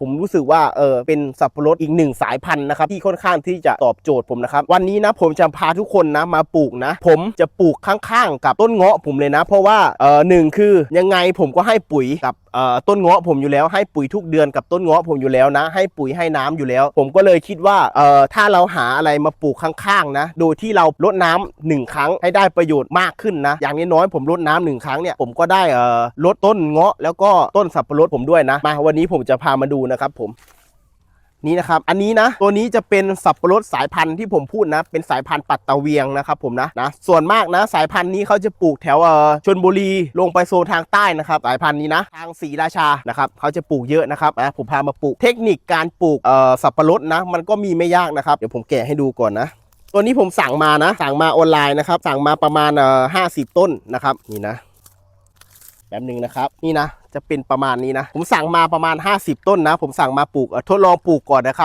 ผมรู้สึกว่าเออเป็นสับปะรดอีกหนึ่งสายพันธุ์นะครับที่ค่อนข้างที่จะตอบโจทย์ผมนะครับวันนี้นะผมจะพาทุกคนนะมาปลูกนะ ผมจะปลูกข้างๆ กับต้นเงาะผมเลยนะ เพราะว่าเออหนึ่งคือยังไงผมก็ให้ปุ๋ยกับเอ่อต้นเงาะผมอยู่แล้วให้ปุ๋ยทุกเดือนกับต้นเงาะผมอยู่แล้วนะ ให้ปุ๋ยให้น้ำอยู่แล้ว ผมก็เลยคิดว่าเออถ้าเราหาอะไรมาปลูกข้างๆนะโดยที่เราลดน้ำหนึ่งครั้งให้ได้ประโยชน์มากขึ้นนะ อย่างน้อยๆผมลดน้ำหนึ่งครั้งเนี่ยผมก็ได้เอ่อลดต้นเงาะแล้วก็ต้นสับปะรดผมด้วยนะมาวันนี้ผมจะพามาดูนะครับผมนี่นะครับ อันนี้นะ ตัวนี้จะเป็นสับปะรดสายพันธุ์ที่ผมพูดนะ เป็นสายพันธุ์ปัตตะเวียงนะครับผมนะนะ ส่วนมากนะ สายพันธุ์นี้เขาจะปลูกแถวเอ่อชนบุรี ลงไปโซนทางใต้นะครับ สายพันธุ์นี้นะ ทางศรีราชา นะครับเขาจะปลูกเยอะนะครับนะผมพามาปลูก เทคนิคการปลูกเอ่อสับปะรดนะ มันก็มีไม่ยากนะครับ เดี๋ยวผมแกะให้ดูก่อนนะ ตัวนี้ผมสั่งมานะ สั่งมาออนไลน์นะครับ สั่งมาประมาณเอ่อห้าสิบต้นนะครับ นี่นะ แป๊บหนึ่งนะครับ นี่นะจะเป็นประมาณนี้นะ ผมสั่งมาประมาณ 50 ต้นนะ ผมสั่งมาปลูกทดลองปลูกก่อนนะครับ